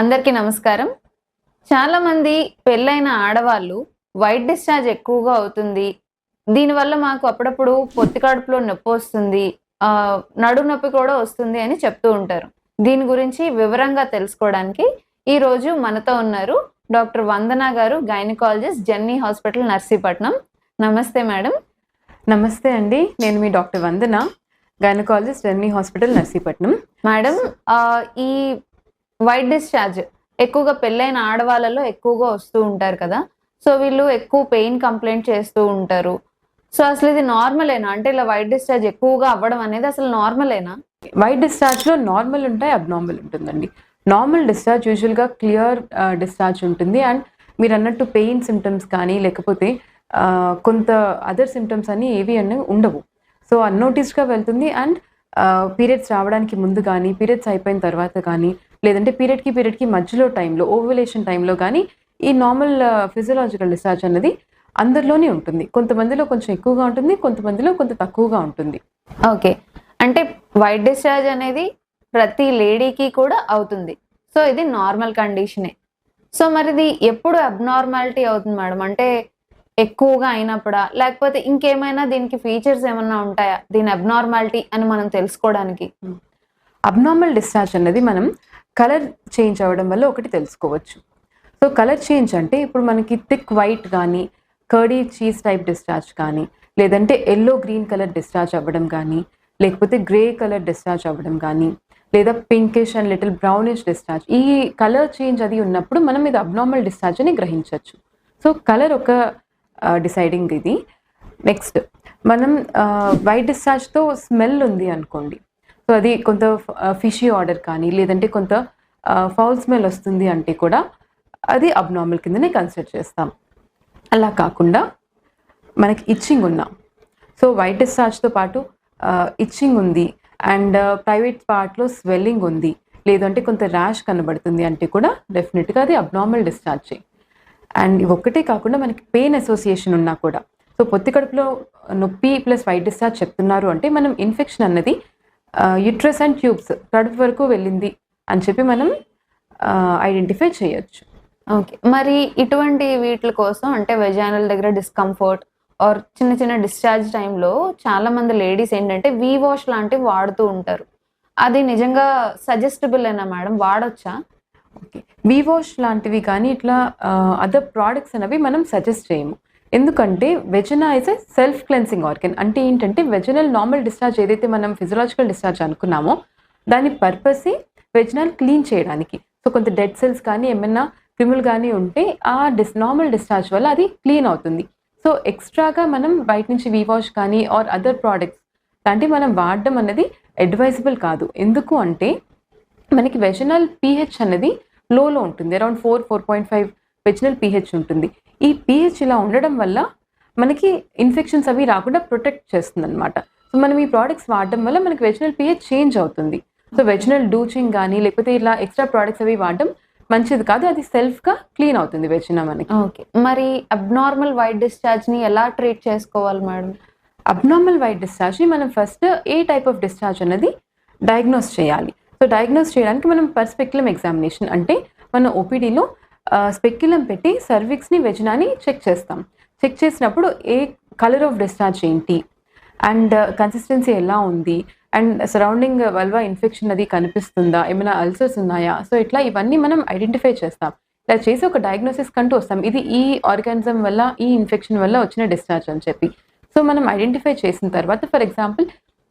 అందరికీ నమస్కారం. చాలా మంది పెళ్ళైన ఆడవాళ్ళు వైట్ డిశ్చార్జ్ ఎక్కువగా అవుతుంది. దీనివల్ల మాకు అప్పుడప్పుడు పొత్తి కడుపులో నొప్పి వస్తుంది. ఆ, నడు నొప్పి కూడా వస్తుంది అని చెప్తూ ఉంటారు. దీని గురించి వివరంగా తెలుసుకోవడానికి ఈ రోజు మనతో ఉన్నారు డాక్టర్ వందన గారు గైనకాలజిస్ట్ జెన్నీ హాస్పిటల్ నర్సీపట్నం. నమస్తే మేడం. నమస్తే అండి. నేను మీ doctor Vandana gynaecologist Renny hospital Narsipatnam. Madam ఈ వైట్ డిశ్చార్జ్. ఎక్కువగా పెళ్ళైన ఆడవాళ్ళలో ఎక్కువగా వస్తూ ఉంటారు కదా. సో వీళ్ళు ఎక్కువ పెయిన్ కంప్లైంట్ చేస్తూ ఉంటారు. సో అసలు ఇది నార్మలేనా? అంటే ఇలా వైట్ డిశ్చార్జ్ ఎక్కువగా అవ్వడం అనేది అసలు నార్మలేనా? వైట్ డిశ్చార్జ్లో నార్మల్ ఉంటాయి అబ్నార్మల్ ఉంటుందండి. నార్మల్ డిశ్చార్జ్ యూజువల్గా క్లియర్ డిశ్చార్జ్ ఉంటుంది. అండ్ మీరు అన్నట్టు పెయిన్ సిమ్టమ్స్ కానీ లేకపోతే కొంత అదర్ సిమ్టమ్స్ అని ఏవి అని ఉండవు. సో అన్నోటీస్డ్గా వెళ్తుంది. అండ్ పీరియడ్స్ రావడానికి ముందు కానీ పీరియడ్స్ అయిపోయిన తర్వాత కానీ లేదంటే పీరియడ్కి పీరియడ్కి మధ్యలో టైంలో ఓవ్యులేషన్ టైంలో కానీ ఈ నార్మల్ ఫిజియలాజికల్ డిశ్చార్జ్ అనేది అందరిలోనే ఉంటుంది. కొంతమందిలో కొంచెం ఎక్కువగా ఉంటుంది కొంతమందిలో కొంత తక్కువగా ఉంటుంది. ఓకే అంటే వైట్ డిశ్చార్జ్ అనేది ప్రతి లేడీకి కూడా అవుతుంది. సో ఇది నార్మల్ కండిషనే సో మరి ఇది ఎప్పుడు అబ్నార్మాలిటీ అవుతుంది మేడం? అంటే ఎక్కువగా అయినప్పుడా? లేకపోతే ఇంకేమైనా దీనికి ఫీచర్స్ ఏమన్నా ఉంటాయా? దీని అబ్నార్మాలిటీ అని మనం తెలుసుకోవడానికి? అబ్నార్మల్ డిశ్చార్జ్ అనేది మనం కలర్ చేంజ్ అవ్వడం వల్ల ఒకటి తెలుసుకోవచ్చు. సో కలర్ చేంజ్ అంటే ఇప్పుడు మనకి థిక్ వైట్ కానీ కర్డీ చీజ్ టైప్ డిశ్చార్జ్ కానీ లేదంటే ఎల్లో గ్రీన్ కలర్ డిశ్చార్జ్ అవ్వడం కానీ లేకపోతే గ్రే కలర్ డిశ్చార్జ్ అవ్వడం కానీ లేదా pinkish and little brownish discharge ఈ కలర్ చేంజ్ అది ఉన్నప్పుడు మనం ఇది అబ్నార్మల్ డిశ్చార్జ్ అని గ్రహించవచ్చు. సో కలర్ ఒక డిసైడింగ్ ఇది. నెక్స్ట్ మనం వైట్ డిశ్చార్జ్తో స్మెల్ ఉంది అనుకోండి. సో అది కొంత ఫిషీ ఆర్డర్ కానీ లేదంటే కొంత ఫౌల్ స్మెల్ వస్తుంది అంటే కూడా అది అబ్నార్మల్ కిందనే కన్సిడర్ చేస్తాం. అలా కాకుండా మనకి ఇచ్చింగ్ ఉన్నా. సో వైట్ డిశ్చార్జ్తో పాటు ఇచ్చింగ్ ఉంది. అండ్ ప్రైవేట్ పార్ట్లో స్వెల్లింగ్ ఉంది. లేదంటే కొంత ర్యాష్ కనబడుతుంది అంటే కూడా డెఫినెట్గా అది అబ్నార్మల్ డిశ్చార్జ్ అండ్ ఇవి ఒక్కటే కాకుండా మనకి పెయిన్ అసోసియేషన్ ఉన్నా కూడా. సో పొత్తి కడుపులో నొప్పి ప్లస్ వైట్ డిశ్చార్జ్ చెప్తున్నారు అంటే మనం ఇన్ఫెక్షన్ అన్నది యుట్రస్ అండ్ ట్యూబ్స్ కడుపు వరకు వెళ్ళింది అని చెప్పి మనం ఐడెంటిఫై చేయొచ్చు. ఓకే. మరి ఇటువంటి వీటి కోసం అంటే వెజానల్ దగ్గర డిస్కంఫర్ట్ ఆర్ చిన్న చిన్న డిశ్చార్జ్ టైంలో చాలా మంది లేడీస్ ఏంటంటే వీ వాష్ లాంటివి వాడుతూ ఉంటారు. అది నిజంగా సజెస్టబుల్ అయినా మేడం? వాడొచ్చా? ఓకే. వివాష్ లాంటివి కానీ ఇట్లా అదర్ ప్రోడక్ట్స్ అనేవి మనం సజెస్ట్ చేయము. ఎందుకంటే vagina is a self cleansing organ అంటే ఏంటంటే వెజనల్ నార్మల్ డిశ్చార్జ్ ఏదైతే మనం ఫిజియలాజికల్ డిశ్చార్జ్ అనుకున్నామో దాని పర్పస్ వెజనల్ క్లీన్ చేయడానికి. సో కొంత డెడ్ సెల్స్ కానీ ఏమైనా క్రిములు కానీ ఉంటే ఆ డిస్ నార్మల్ డిశ్చార్జ్ వల్ల అది క్లీన్ అవుతుంది. సో ఎక్స్ట్రాగా మనం బయట నుంచి వివాష్ కానీ ఆర్ అదర్ ప్రోడక్ట్స్ లాంటివి మనం వాడడం అనేది అడ్వైజబుల్ కాదు. ఎందుకు అంటే మనకి వెజనల్ పీహెచ్ అనేది లోలో ఉంటుంది. Around four four point five vaginal pH ఉంటుంది. ఈ పీహెచ్ ఇలా ఉండడం వల్ల మనకి ఇన్ఫెక్షన్స్ అవి రాకుండా ప్రొటెక్ట్ చేస్తుంది అనమాట సో మనం ఈ ప్రోడక్ట్స్ వాడడం వల్ల మనకి వెజనల్ పీహెచ్ చేంజ్ అవుతుంది. సో వెజనల్ డూచింగ్ కానీ లేకపోతే ఇలా ఎక్స్ట్రా ప్రోడక్ట్స్ అవి వాడడం మంచిది కాదు. అది సెల్ఫ్గా క్లీన్ అవుతుంది వెజినా మనకి. ఓకే మరి అబ్నార్మల్ వైట్ డిశ్చార్జ్ని ఎలా ట్రీట్ చేసుకోవాలి మేడం అబ్నార్మల్ వైట్ డిశ్చార్జ్ని మనం first A type of discharge అన్నది డయాగ్నోస్ చేయాలి. సో డయాగ్నోస్ చేయడానికి మనం పర్స్పెక్యులం ఎగ్జామినేషన్ అంటే మన ఓపీడీలో స్పెక్యులం పెట్టి సర్విక్స్ని వెజనాని చెక్ చేస్తాం. చెక్ చేసినప్పుడు ఏ కలర్ ఆఫ్ డిశ్చార్జ్ ఏంటి? అండ్ కన్సిస్టెన్సీ ఎలా ఉంది? అండ్ సరౌండింగ్ వల్వా ఇన్ఫెక్షన్ అది కనిపిస్తుందా? ఏమైనా అల్సర్స్ ఉన్నాయా? సో ఇట్లా ఇవన్నీ మనం ఐడెంటిఫై చేస్తాం. ఇలా చేసి ఒక డయాగ్నోసిస్ కంటూ వస్తాం. ఇది ఈ ఆర్గానిజం వల్ల ఈ ఇన్ఫెక్షన్ వల్ల వచ్చిన డిశ్చార్జ్ అని చెప్పి. సో మనం ఐడెంటిఫై చేసిన తర్వాత for example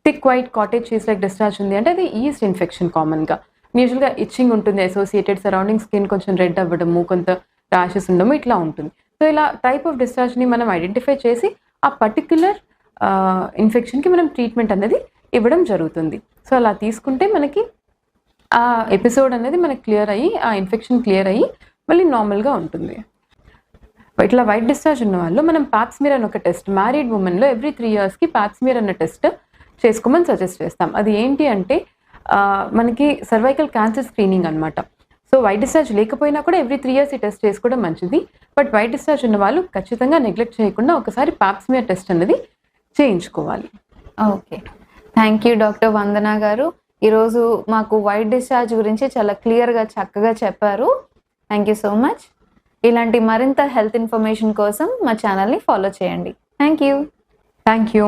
thick white cottage cheese like discharge ఉంది అంటే అది ఈస్ట్ ఇన్ఫెక్షన్ కామన్గా. యూజువల్గా ఇచ్చింగ్ ఉంటుంది అసోసియేటెడ్ సరౌండింగ్ స్కిన్ కొంచెం రెడ్ అవ్వడము కొంత ర్యాషెస్ ఉండము ఇట్లా ఉంటుంది. సో ఇలా టైప్ ఆఫ్ డిశ్చార్జ్ని మనం ఐడెంటిఫై చేసి ఆ పర్టిక్యులర్ ఇన్ఫెక్షన్కి మనం ట్రీట్మెంట్ అనేది ఇవ్వడం జరుగుతుంది. సో అలా తీసుకుంటే మనకి ఆ ఎపిసోడ్ అనేది మనకి క్లియర్ అయ్యి ఆ ఇన్ఫెక్షన్ క్లియర్ అయ్యి మళ్ళీ నార్మల్గా ఉంటుంది. ఇట్లా వైట్ డిశ్చార్జ్ ఉన్న వాళ్ళు మనం పాప్స్మీర్ అని ఒక టెస్ట్ మ్యారీడ్ ఉమెన్లో ఎవ్రీ త్రీ ఇయర్స్కి పాప్స్మీర్ అన్న టెస్ట్ చేసుకోమని సజెస్ట్ చేస్తాం. అది ఏంటి అంటే మనకి సర్వైకల్ క్యాన్సర్ స్క్రీనింగ్ అనమాట సో వైట్ డిశ్చార్జ్ లేకపోయినా కూడా ఎవ్రీ త్రీ ఇయర్స్ ఈ టెస్ట్ చేసుకోవడం మంచిది. బట్ వైట్ డిశ్చార్జ్ ఉన్న వాళ్ళు ఖచ్చితంగా నెగ్లెక్ట్ చేయకుండా ఒకసారి పాప్స్మియర్ టెస్ట్ అనేది చేయించుకోవాలి. Okay. Thank you doctor Vandana garu. ఈరోజు మాకు వైట్ డిశ్చార్జ్ గురించి చాలా క్లియర్గా చక్కగా చెప్పారు. థ్యాంక్ యూ సో మచ్ ఇలాంటి మరింత హెల్త్ ఇన్ఫర్మేషన్ కోసం మా ఛానల్ని ఫాలో చేయండి. Thank you thank you